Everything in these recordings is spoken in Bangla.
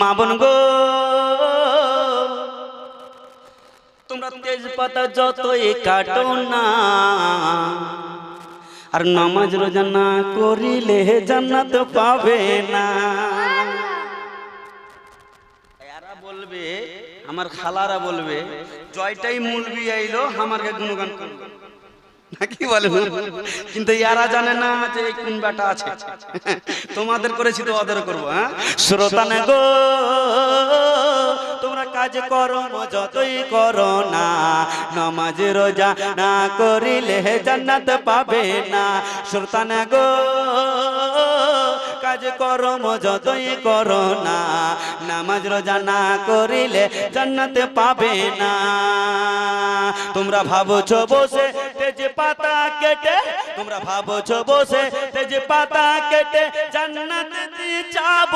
মা বোন গো। তোমরা তেজ পাতা যতই কাটো না, আর নামাজ রোজা না করিলে জান্নাত পাবে না। এরা বলবে, আমার খালারা বলবে, জয়টাই মূলবি আইলো, আমারকে গুণগান করবে নাকি বলে? কিন্তু ইয়ারা জানে না যে কোন বেটা আছে। তোমাদের করেছি তো ওদের করব হ্যাঁ? শ্রোতা গো তোমরা কাজ করো যতই করো না নামাজ রোজা না করিলে জান্নাত পাবে না। শ্রোতা গো কাজ করম, যতই করো না, নামাজ রোজা না করিলে জান্নাতে পাবে না। তোমরা ভাবছ বসে তেজ পাতা কেটে, তোমরা ভাবছ বসে তেজ পাতা কেটে জান্নাতে যাব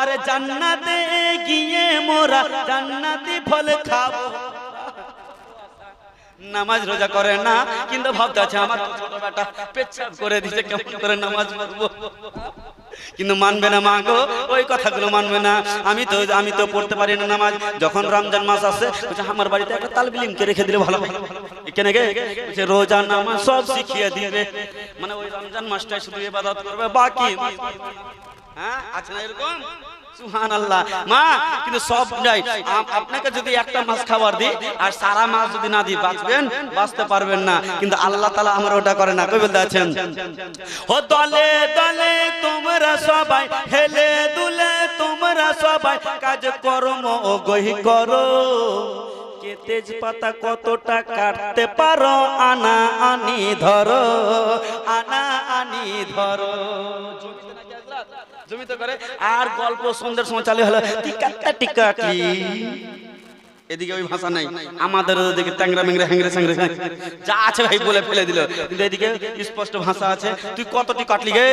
আরে জান্নাতে গিয়ে মোরা জান্নাতি ফল খাব। নামাজ রোজা করে না, কিন্তু ভাবতে আছে আমার ছোট বেটা পেচ্ছাপ করে দিছে কেমন করে নামাজ পড়ব। কিন্তু মানবে না মা গো, ওই কথাগুলো মানবে না। আমি তো আমি তো পড়তে পারি না নামাজ। যখন রমজান মাস আসে আমার বাড়িতে একটা তালবিলিমকে রেখে দিলে ভালো ভালো কেন গে রোজা নামাজ সব শিখিয়ে দিবে। মানে ওই রমজান মাসটাই শুধু ইবাদত করবে, বাকি হ্যাঁ আছে না এরকম? সুহান আল্লাহ মা, কিন্তু সব আপনাকে যদি একটা মাছ খাবার দিই, আর সারা মাছ যদি না দিই, বাঁচবেন? বাঁচতে পারবেন না। কিন্তু তালা আমার ওটা করে না। ও দলে তোমরা সবাই তোমরা সবাই, কাজ গহি করো। কতটা কাটতে পারো, আনা আনি ধরো, আনা আনি ধরো। জমিতে করে, আর গল্প সন্ধ্যের সময় চালু হলো এদিকে ওই ভাষা নাই, আমাদের ওদিকে ট্যাংরা স্যাংরে যা আছে ভাই বলে ফেলে দিল। কিন্তু এদিকে স্পষ্ট ভাষা আছে, তুই কতটি কাটলি গে?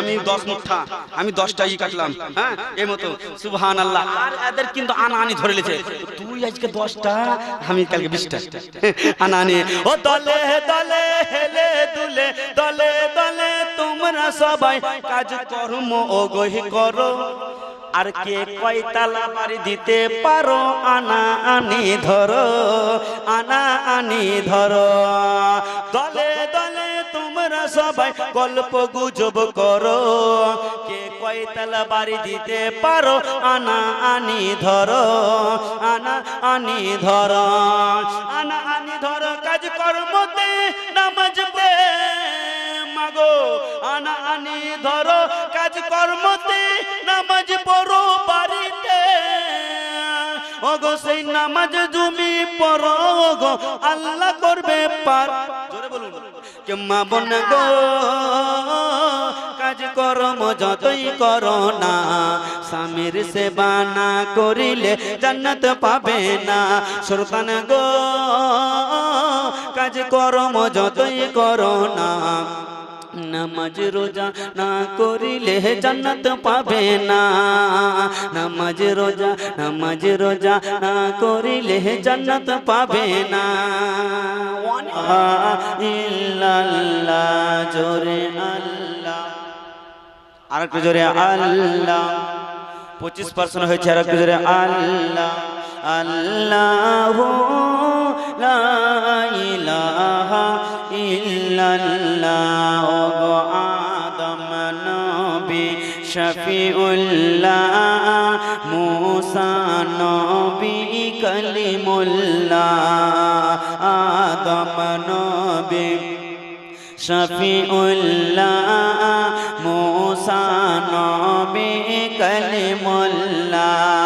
আমি দশ মুঠা, আমি দশটা ই কাটলাম হ্যাঁ? এই মতো সুবহান আল্লাহ আর এদের কিন্তু আনা আনি ধরে লেছে। তুই আজকে দশটা, আমি কালকে বিশটা। আনা আনি ও দলে দলে, হেলে দুলে, দলে দলে। তোমরা সবাই কাজ কর্ম ও গহি করো। আর কে কয়তালা বাড়ি দিতে পারো, আনা আনি ধরো, আনা আনি ধরো। দলে দলে তোমরা সবাই গল্প গুজব করো। কে কয়তালা বাড়ি দিতে পারো, আনা আনি ধরো, আনা আনি ধরো। আনা আনি ধরো, কাজ কর্মতে আনি ধরো কাজ কর্মতে নামাজ পড়ো বাড়িতে। ওগো সেই নামাজ জমি পড়ো গো আল্লাহ করবে পার। জোরে কে মা বোন গো, কাজ কর্ম যতই করো না, স্বামীর সেবা না করিলে জান্নাত পাবে না। সুরতান গো, কাজ কর্ম যতই করো না নামাজ রোজা না করিলে জান্নাত পাবে না। নামাজ রোজা নামাজ রোজা না করিলে জান্নাত পাবে না। ইল্লাল্লাহ, জোরে আল্লাহ। আর একটু জোরে আল্লাহ। পঁচিশ পার্সেন্ট হয়েছে আর একটু জোরে আল্লাহ। আল্লাহ ইলাহা ইল্লাল্লাহ। গো আদম নবী শফিউল্লাহ, মুসা নবী কলিমুল্লাহ। আদম নবী শফিউল্লাহ, মুসা নবী কলিমুল্লাহ।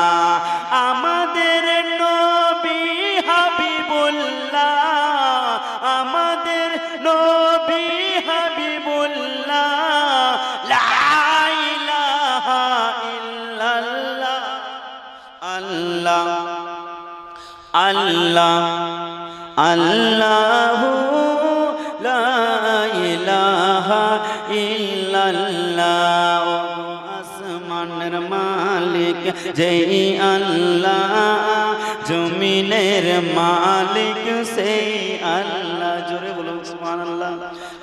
আল্লাহ আল্লাহ ইল্লাল্লাহ আসমানের মালিক যেই আল্লাহ জমিনের মালিক সেই আল্লাহ। সুবহানাল্লাহ।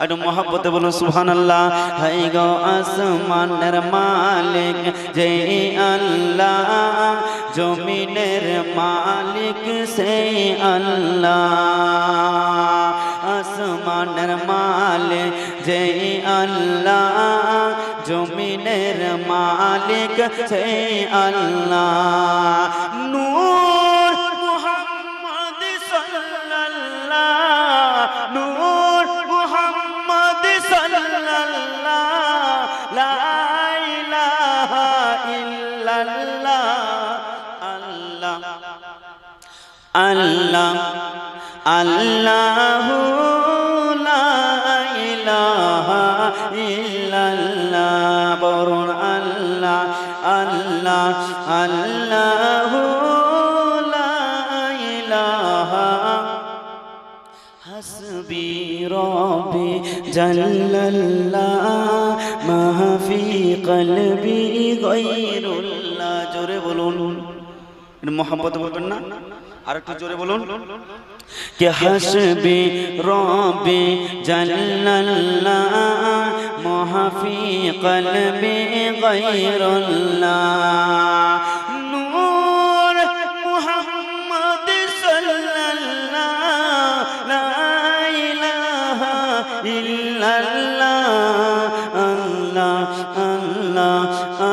একটু মহাব্বতে বলুন সুহান আল্লাহ হাই গো আসমানের মালিক, যে আল্লাহ, জমিনের মালিক সেই আল্লাহ। আসমানের মালিক, যে আল্লাহ, জমিনের মালিক সেই আল্লাহ। আল্লাহ, আল্লাহু বরুণ আল্লাহ আল্লাহ, আল্লাহু হাসবি রবি জাল্লাল্লাহ, মাহফি কলবি গায়রুল্লাহ জোরে বলুন। মোহাম্মদ বলবেন না? আর একটু জোরে বলুন। কে হাসবি রবি জাল্লাল্লাহ মাহফি কলবি গায়রুল্লাহ। নূর মুহাম্মদ সাল্লাল্লাহ লা ইলাহা ইল্লাল্লাহ আল্লাহ আল্লাহ আল্লাহ